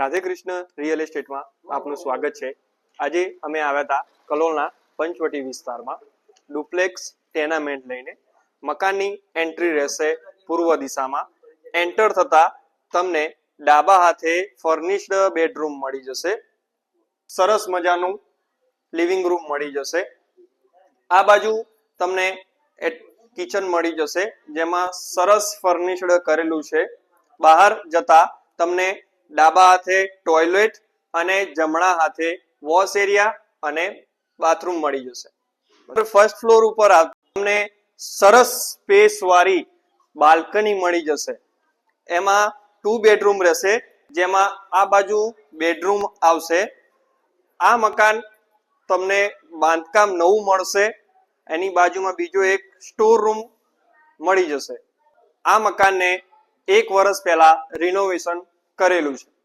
Radhe Krishna real એસ્ટેટમાં આપનું સ્વાગત છે. આજે અમે આવ્યા હતા કલોલના પંચવટી વિસ્તારમાં. ડુપ્લેક્સ ટેનામેન્ટ લઈને મકાનની એન્ટ્રી રહેશે પૂર્વ દિશામાં. એન્ટર થતા તમને ડાબા હાથે ફર્નિશ્ડ બેડરૂમ મળી જશે. સરસ મજાનું લિવિંગ રૂમ મળી જશે. આ બાજુ તમને કિચન મળી જશે, જેમાં સરસ ફર્નિશ્ડ કરેલું છે. બહાર જતા તમને ડાબા હાથે ટોયલેટ અને જમણા હાથે વોશ એરિયા અને બાથરૂમ મળી જશે. ફર્સ્ટ ફ્લોર ઉપર તમને સરસ સ્પેસ વાળી બાલ્કની મળી જશે. એમાં ટુ બેડરૂમ રહેશે, જેમાં આ બાજુ બેડરૂમ આવશે. આ મકાન તમને બાંધકામ નવું મળશે, એની બાજુમાં બીજો એક સ્ટોર રૂમ મળી જશે. આ મકાનને એક વર્ષ પહેલા રિનોવેશન કરેલું છે.